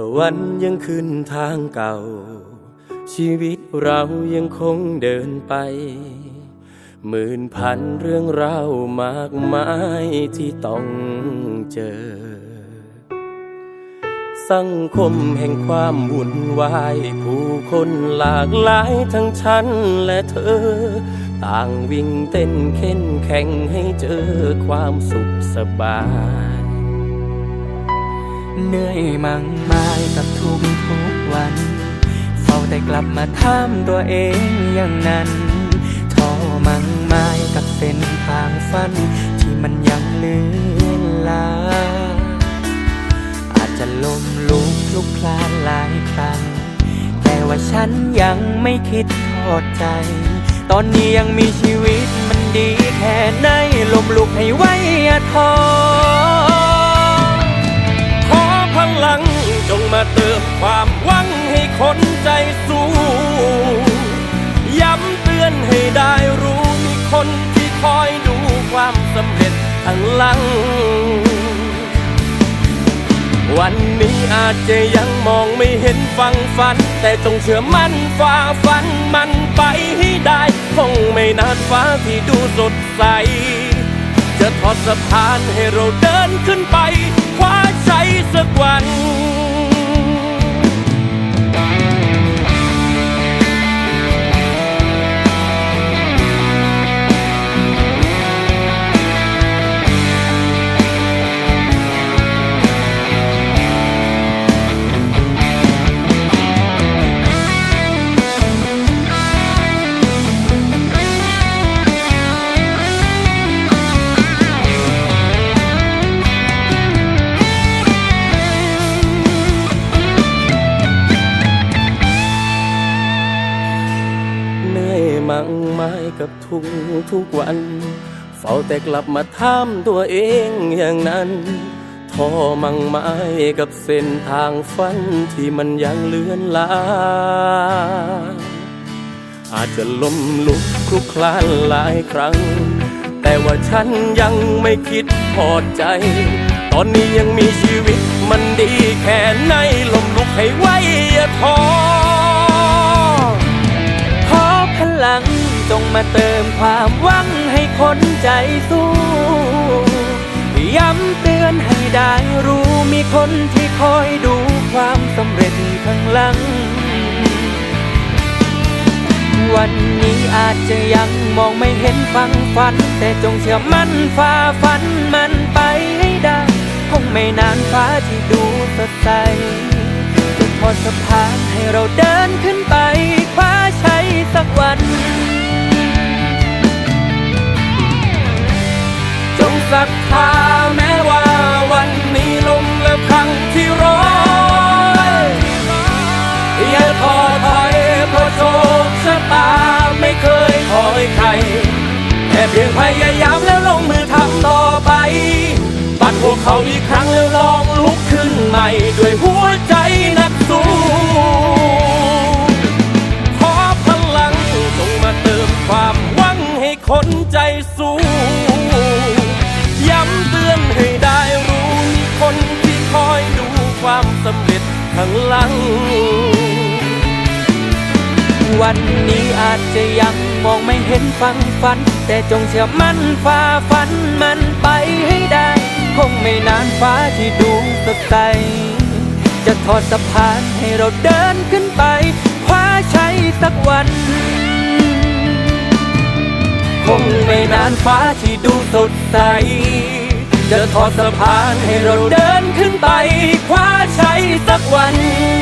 ตะวันยังขึ้นทางเก่า ชีวิตเรายังคงเดินไป หมื่นพันเรื่องราวมากมายที่ต้องเจอ สังคมแห่งความวุ่นวาย ผู้คนหลากหลายทั้งฉันและเธอ ต่างวิ่งเต้นเข็นแข่งให้เจอความสุขสบาย เหนื่อยมั่งมายกับทุกทุกๆวัน เฝ้าแต่กลับมาถามตัวเองอย่างนั้นท้อมั่งมายกับเส้นทางฝัน ที่มันยังเลือนลา อาจจะล้มลุกคลุกคลานหลายครั้ง แต่ว่าฉันยังไม่คิดทอดใจ ตอนนี้ยังมีชีวิตมันดีแค่ไหนลมลุกให้ไว้อย่าท้อ สำเร็จข้างลัง วันนี้อาจจะยังมองไม่เห็นฟังฝัน แต่จงเชื่อมั่นฝ่าฟันมันไปให้ได้ คงไม่นานฟ้าที่ดูสดใส จะทอดสะพานให้เราเดินขึ้นไป คว้าชัยสักวัน กับทุกทุกวัน เฝ้าแต่กลับมาถามตัวเองอย่างนั้นท้อมั่งไม้กับเส้นทางฝันที่มันยังเลือนลา อาจจะล้มลุกคลุกคลานหลายครั้ง แต่ว่าฉันยังไม่คิดพอใจ ตอนนี้ยังมีชีวิตมันดีแค่ไหนล้มลุกให้ไว้อย่าท้อขอพลัง จงมาเติมความหวังให้คนใจสู้ย้ำเตือนให้ได้รู้มีคนที่คอยดูความสำเร็จข้างหลัง วันนี้อาจจะยังมองไม่เห็นฟังฝัน แต่จงเชื่อมั่นฝ่าฟันมันไปให้ได้คงไม่นานฟ้าที่ดูสดใสจะทอดสะพานให้เราเดินขึ้นไปคว้าชัยสักวัน ศรัทธาแม้ว่าวันนี้ลมและพังที่ร้อยอย่าท้อถอยเพราะโชคชะตาไม่เคยคอยใคร แค่เพียงพยายามแล้วลงมือทำต่อไปปัดพวกเขาอีกครั้งแล้วลองลุกขึ้นใหม่ ด้วยหัวใจนักสู้ขอพลังจงมาเติมความหวังให้คนใจสู้ ข้างหลัง วันนี้อาจจะยังมองไม่เห็นฟังฝัน แต่จงเชื่อมั่นฝ่าฟันมันไปให้ได้ คงไม่นานฟ้าที่ดูสดใสจะทอดสะพานให้เราเดินขึ้นไปคว้าชัยสักวัน คงไม่นานฟ้าที่ดูสดใส จะทอดสะพานให้เราเดินขึ้นไป สักวัน